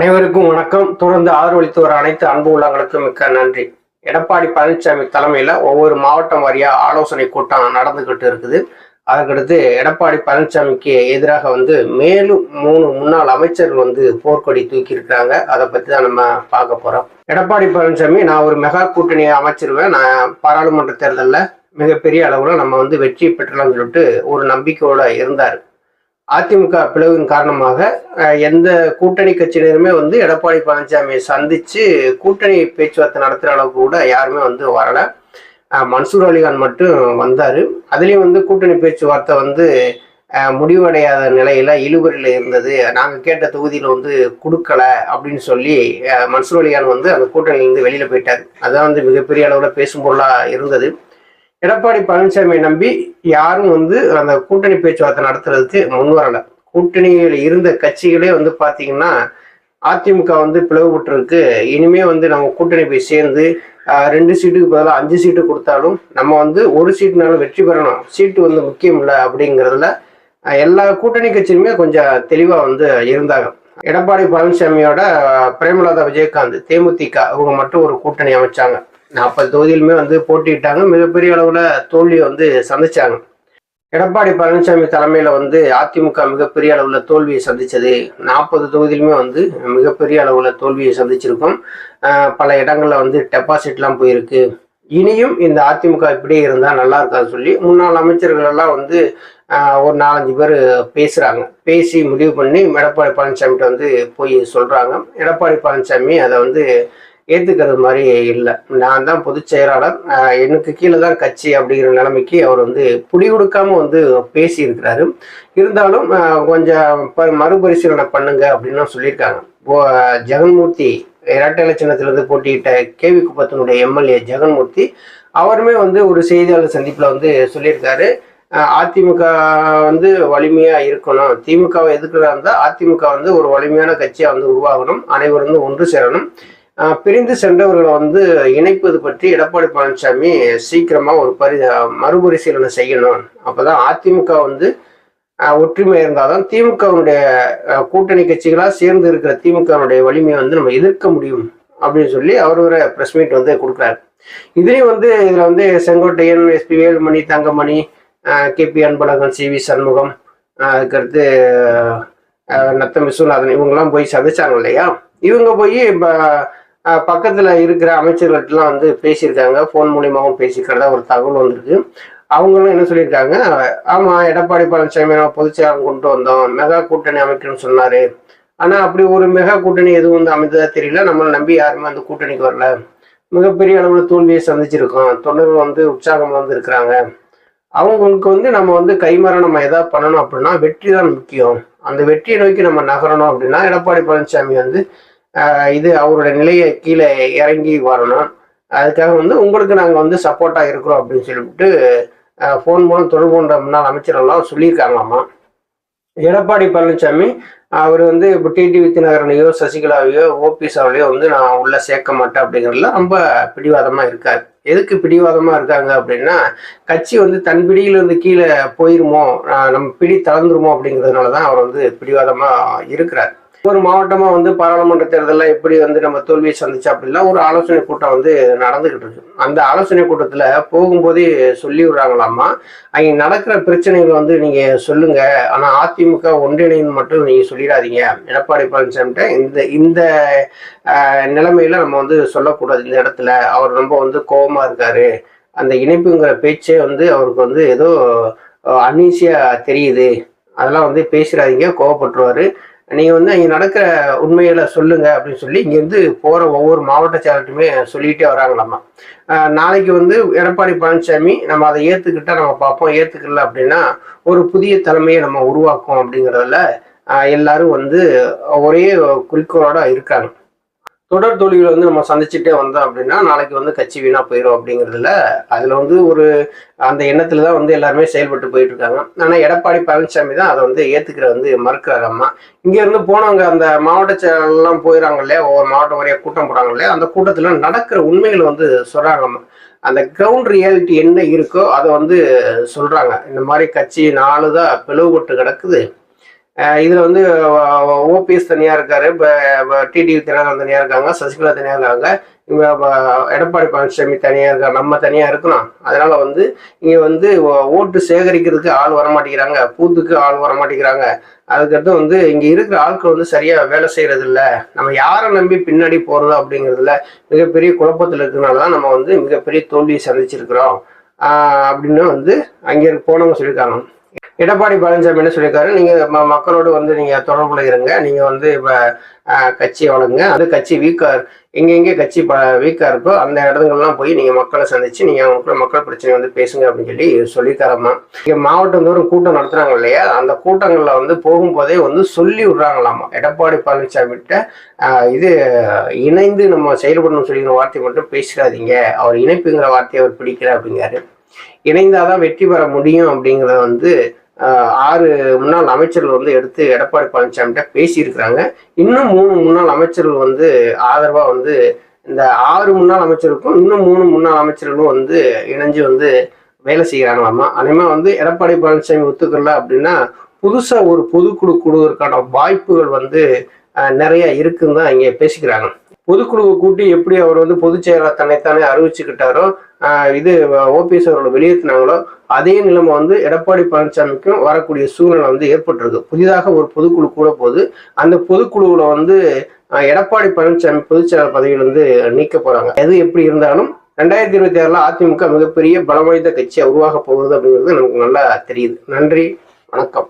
அனைவருக்கும் வணக்கம். தொடர்ந்து ஆதரவளித்து வர அனைத்து அன்பு உள்ளங்களுக்கும் மிக்க நன்றி. எடப்பாடி பழனிசாமி தலைமையில ஒவ்வொரு மாவட்டம் வாரியா ஆலோசனை கூட்டம் நடந்துகிட்டு இருக்குது. அதற்கடுத்து எடப்பாடி பழனிசாமிக்கு எதிராக வந்து மேலும் மூணு முன்னாள் அமைச்சர்கள் வந்து போர்க்கொடி தூக்கி இருக்கிறாங்க அதை பத்தி தான் நம்ம பார்க்க போறோம். எடப்பாடி பழனிசாமி நான் ஒரு மெகா கூட்டணியை அமைச்சிருவேன். நான் பாராளுமன்ற தேர்தலில் மிகப்பெரிய அளவுல நம்ம வந்து வெற்றி பெற்றலாம்னு சொல்லிட்டு ஒரு நம்பிக்கையோட இருந்தார். அதிமுக பிளவின் காரணமாக எந்த கூட்டணி கட்சியினருமே வந்து எடப்பாடி பழனிசாமியை சந்திச்சு கூட்டணி பேச்சுவார்த்தை நடத்துகிற அளவுக்கு கூட யாருமே வந்து வரல. மன்சூர் அலிகான் மட்டும் வந்தார். அதுலேயும் வந்து கூட்டணி பேச்சுவார்த்தை வந்து முடிவடையாத நிலையில் இழுபறியில் இருந்தது. நாங்கள் கேட்ட தொகுதியில் வந்து கொடுக்கல அப்படின்னு சொல்லி மன்சூர் அலிகான் வந்து அந்த கூட்டணியிலேருந்து வெளியில் போயிட்டார். அதான் வந்து மிகப்பெரிய அளவில் பேசும் பொருளாக இருந்தது. எடப்பாடி பழனிசாமியை நம்பி யாரும் வந்து அந்த கூட்டணி பேச்சுவார்த்தை நடத்துறதுக்கு முன் வரல. கூட்டணியில் இருந்த கட்சிகளே வந்து பாத்தீங்கன்னா அதிமுக வந்து பிளவுபட்டிருக்கு. இனிமே வந்து நம்ம கூட்டணி போய் சேர்ந்து ரெண்டு சீட்டுக்கு பதிலாக அஞ்சு சீட்டு கொடுத்தாலும் நம்ம வந்து ஒரு சீட்டுனாலும் வெற்றி பெறணும். சீட்டு வந்து முக்கியம் இல்லை அப்படிங்கிறதுல எல்லா கூட்டணி கட்சியுமே கொஞ்சம் தெளிவாக வந்து இருந்தாங்க. எடப்பாடி பழனிசாமியோட பிரேமலதா விஜயகாந்த் தேமுதிக அவங்க மட்டும் ஒரு கூட்டணி அமைச்சாங்க. நாற்பது தொகுதியிலுமே வந்து போட்டியிட்டாங்க. மிகப்பெரிய அளவில் தோல்வியை வந்து சந்திச்சாங்க. எடப்பாடி பழனிசாமி தலைமையில் வந்து அதிமுக மிகப்பெரிய அளவில் தோல்வியை சந்தித்தது நாற்பது தொகுதியிலுமே வந்து மிகப்பெரிய அளவில் தோல்வியை சந்திச்சிருக்கோம். பல இடங்களில் வந்து டெபாசிட்லாம் போயிருக்கு. இனியும் இந்த அதிமுக இப்படியே இருந்தால் நல்லா இருக்காது சொல்லி முன்னாள் அமைச்சர்கள் எல்லாம் வந்து ஒரு நாலஞ்சு பேர் பேசுகிறாங்க பேசி முடிவு பண்ணி எடப்பாடி பழனிசாமிகிட்ட வந்து போய் சொல்கிறாங்க எடப்பாடி பழனிசாமி அதை வந்து ஏத்துக்கிறது மாதிரி இல்லை. நான் தான் பொதுச் செயலாளர். எனக்கு கீழே தான் கட்சி அப்படிங்கிற நிலைமைக்கு அவர் வந்து புடி கொடுக்காம வந்து பேசியிருக்கிறாரு. இருந்தாலும் கொஞ்சம் ப- மறுபரிசீலனை பண்ணுங்க அப்படின்னு சொல்லியிருக்காங்க. ஜெகன்மூர்த்தி இரட்டை சின்னத்திலிருந்து போட்டியிட்ட கேவி குப்பத்தினுடைய எம்எல்ஏ ஜெகன்மூர்த்தி அவருமே வந்து ஒரு செய்தியாளர் சந்திப்பில் வந்து சொல்லியிருக்காரு. அதிமுக வந்து வலிமையா இருக்கணும். திமுகவை எதிர்க்கிறதா இருந்தால் அதிமுக வந்து ஒரு வலிமையான கட்சியாக வந்து உருவாகணும். அனைவரும் வந்து ஒன்று சேரணும். பிரிந்து சென்றவர்களை வந்து இணைப்பது பற்றி எடப்பாடி பழனிசாமி சீக்கிரமா ஒரு பரி மறுபரிசீலனை செய்யணும். அப்பதான் அதிமுக வந்து ஒற்றுமை இருந்தால்தான் திமுகவுடைய கூட்டணி கட்சிகளா சேர்ந்து இருக்கிற திமுகவுடைய வலிமையை வந்து நம்ம எதிர்க்க முடியும் அப்படின்னு சொல்லி அவர் ஒரு ப்ரெஸ் மீட் வந்து கொடுக்குறாரு. இதுலேயும் வந்து இதுல வந்து Sengottaiyan SP Velumani Thangamani KP Anbazhagan C V Shanmugam அதுக்கடுத்து ஆஹ் நத்தம் விஸ்வநாதன் இவங்கெல்லாம் போய் சந்திச்சாங்க இல்லையா? இவங்க போய் இப்போ பக்கத்தில் இருக்கிற அமைச்சர்கள்ட்டலாம் வந்து பேசியிருக்காங்க. ஃபோன் மூலியமாகவும் பேசிக்கிறதா ஒரு தகவல் வந்திருக்கு. அவங்களும் என்ன சொல்லியிருக்காங்க? ஆமாம் எடப்பாடி பழனிசாமி நம்ம பொதுச்செயலாளர் கொண்டு வந்தோம். மெகா கூட்டணி அமைக்கணும்னு சொன்னார். ஆனால் அப்படி ஒரு மெகா கூட்டணி எதுவும் வந்து அமைந்ததா தெரியல. நம்மளை நம்பி யாருமே அந்த கூட்டணிக்கு வரல. மிகப்பெரிய அளவில் தோல்வியை சந்திச்சிருக்கோம். தொண்டர்கள் வந்து உற்சாகம் வந்து இருக்கிறாங்க அவங்களுக்கு வந்து நம்ம வந்து கைமாற நம்ம எதாவது பண்ணணும் அப்படின்னா வெற்றி தான் முக்கியம். அந்த வெற்றியை நோக்கி நம்ம நகரணும் அப்படின்னா எடப்பாடி பழனிசாமி வந்து இது அவரோட நிலையை கீழே இறங்கி வரணும். அதுக்காக வந்து உங்களுக்கு நாங்கள் வந்து சப்போர்ட்டாக இருக்கிறோம் அப்படின்னு சொல்லிவிட்டு ஃபோன் மூலம் தொடர்பு கொண்ட முன்னாள் அமைச்சரெல்லாம் சொல்லியிருக்காங்களாமா? எடப்பாடி பழனிசாமி அவர் வந்து இப்போ டிடி வித்தினகரனையோ சசிகலாவையோ ஓபிஎஸ் வந்து நான் உள்ளே சேர்க்க மாட்டேன் அப்படிங்கிறதுல ரொம்ப பிடிவாதமாக இருக்கார். எதுக்கு பிடிவாதமாக இருக்காங்க அப்படின்னா கட்சி வந்து தன் பிடியிலிருந்து கீழே போயிருமோ நம்ம பிடி தளர்ந்துருமோ அப்படிங்கிறதுனால தான் அவர் வந்து பிடிவாதமாக இருக்கிறார். ஒரு மாவட்டமா வந்து பாராளுமன்ற தேர்தலில் எப்படி வந்து நம்ம தோல்வியை சந்திச்சு அப்படின்னா ஒரு ஆலோசனை கூட்டம் வந்து நடந்துகிட்டு இருக்கு. அந்த ஆலோசனை கூட்டத்தில் போகும்போதே சொல்லி விடுறாங்களாமா அங்கே நடக்கிற பிரச்சனைகள் வந்து நீங்க சொல்லுங்க. ஆனால் அதிமுக ஒன்றிணைன்னு மட்டும் நீங்க சொல்லிடாதீங்க. எடப்பாடி பழனிசாமிகிட்ட இந்த இந்த நிலைமையில நம்ம வந்து சொல்லக்கூடாது இந்த இடத்துல. அவர் ரொம்ப வந்து கோபமா இருக்காரு. அந்த இணைப்புங்கிற பேச்சே வந்து அவருக்கு வந்து ஏதோ அன்னீசியா தெரியுது. அதெல்லாம் வந்து பேசுறாதீங்க கோவப்பட்டுருவாரு. நீங்கள் வந்து இங்கே நடக்கிற உண்மைகளை சொல்லுங்க அப்படின்னு சொல்லி இங்கேருந்து போகிற ஒவ்வொரு மாவட்ட செயலர்ட்டுமே சொல்லிகிட்டே வராங்களாமா. நாளைக்கு வந்து எடப்பாடி பழனிசாமி நம்ம அதை ஏற்றுக்கிட்டால் நம்ம பார்ப்போம் ஏற்றுக்கல அப்படின்னா ஒரு புதிய தலைமையை நம்ம உருவாக்கும் அப்படிங்கிறதுல எல்லாரும் வந்து ஒரே குறிக்கோளோட இருக்காங்க. தொடர் தோல்விகளை வந்து நம்ம சந்திச்சுட்டே வந்தோம் அப்படின்னா நாளைக்கு வந்து கட்சி வீணா போயிடும் அப்படிங்கிறதுல அதுல வந்து ஒரு அந்த எண்ணத்துல தான் வந்து எல்லாருமே செயல்பட்டு போயிட்டு இருக்காங்க ஆனா எடப்பாடி பழனிசாமி தான் அதை வந்து ஏத்துக்கிற வந்து மறுக்கிறாராம்மா இங்க இருந்து போனவங்க அந்த மாவட்ட செயலாம் போயிடறாங்க இல்லையா? ஒவ்வொரு மாவட்டம் வரைய கூட்டம் போடுறாங்க இல்லையா? அந்த கூட்டத்துல நடக்கிற உண்மைகளை வந்து சொல்கிறாங்கம்மா அந்த கிரவுண்ட் ரியாலிட்டி என்ன இருக்கோ அதை வந்து சொல்றாங்க. இந்த மாதிரி கட்சி நாலு தான் பிளவுபட்டு கிடக்குது. இதில் வந்து ஓபிஎஸ் தனியா இருக்காரு. டிடிவி தினகரன் தனியாக இருக்காங்க. சசிகலா தனியாக இருக்காங்க. இவங்க எடப்பாடி பழனிசாமி தனியாக இருக்காங்க. நம்ம தனியாக இருக்கணும். அதனால வந்து இங்கே வந்து ஓட்டு சேகரிக்கிறதுக்கு ஆள் வர மாட்டேங்கிறாங்க பூத்துக்கு ஆள் வர மாட்டேங்கிறாங்க அதுக்கடுத்து வந்து இங்கே இருக்கிற ஆட்கள் வந்து சரியாக வேலை செய்கிறதில்ல நம்ம யாரை நம்பி பின்னாடி போறது அப்படிங்கிறதுல மிகப்பெரிய குழப்பத்தில் இருக்கிறனால தான் நம்ம வந்து மிகப்பெரிய தோல்வியை சந்திச்சிருக்கிறோம். அப்படின்னு வந்து அங்கே போனவங்க சொல்லியிருக்காங்க. எடப்பாடி பழனிசாமி என்ன சொல்லியிருக்காரு? நீங்க மக்களோடு வந்து நீங்க தொடர்புல இருங்க. நீங்க வந்து இப்போ கட்சியை வழங்குங்க அது கட்சி வீக்கா எங்கெங்கே கட்சி வீக்கா இருக்கோ அந்த இடங்கள்லாம் போய் நீங்க மக்களை சந்திச்சு நீங்க அவங்க மக்கள் பிரச்சனை வந்து பேசுங்க அப்படின்னு சொல்லி சொல்லித்தரமா இங்க மாவட்டம் தோறும் கூட்டம் நடத்துறாங்க இல்லையா? அந்த கூட்டங்கள்ல வந்து போகும்போதே வந்து சொல்லி விடுறாங்களாமா எடப்பாடி பழனிசாமிகிட்ட இது இணைந்து நம்ம செயல்படணும்னு சொல்லிக்கிற வார்த்தை மட்டும் பேசிடாதீங்க. அவர் இணைப்புங்கிற வார்த்தையை அவர் பிடிக்கல அப்படிங்கிறாரு. இணைந்தாதான் வெற்றி பெற முடியும் அப்படிங்கிறத வந்து ஆறு முன்னாள் அமைச்சர்கள் வந்து எடுத்து எடப்பாடி பழனிசாமிகிட்ட பேசியிருக்கிறாங்க. இன்னும் மூணு முன்னாள் அமைச்சர்கள் வந்து ஆதரவாக வந்து இந்த ஆறு முன்னாள் அமைச்சருக்கும் இன்னும் மூணு முன்னாள் அமைச்சர்களும் வந்து இணைஞ்சு வந்து வேலை செய்கிறாங்களாமா? அதேமா வந்து எடப்பாடி பழனிசாமி ஒத்துக்கல அப்படின்னா புதுசாக ஒரு பொதுக்குழு கூடுவதற்கான வாய்ப்புகள் வந்து நிறைய இருக்குன்னு தான் இங்கே பேசிக்கிறாங்க. பொதுக்குழுவை கூட்டி எப்படி அவர் வந்து பொதுச் செயலாளர் தன்னைத்தானே அறிவிச்சுக்கிட்டாரோ இது ஓபிஎஸ் அவர்களை வெளியேற்றினாங்களோ அதே நிலைமை வந்து எடப்பாடி பழனிசாமிக்கும் வரக்கூடிய சூழ்நிலை வந்து ஏற்பட்டிருக்கு. புதிதாக ஒரு பொதுக்குழு கூட போகுது அந்த பொதுக்குழுவில் வந்து எடப்பாடி பழனிசாமி பொதுச் செயலாளர் பதவியிலிருந்து நீக்க போறாங்க. எது எப்படி இருந்தாலும் ரெண்டாயிரத்தி இருபத்தி ஆறுல அதிமுக மிகப்பெரிய பலம் வாய்ந்த கட்சியா உருவாக போகிறது அப்படிங்கிறது நமக்கு நல்லா தெரியுது. நன்றி வணக்கம்.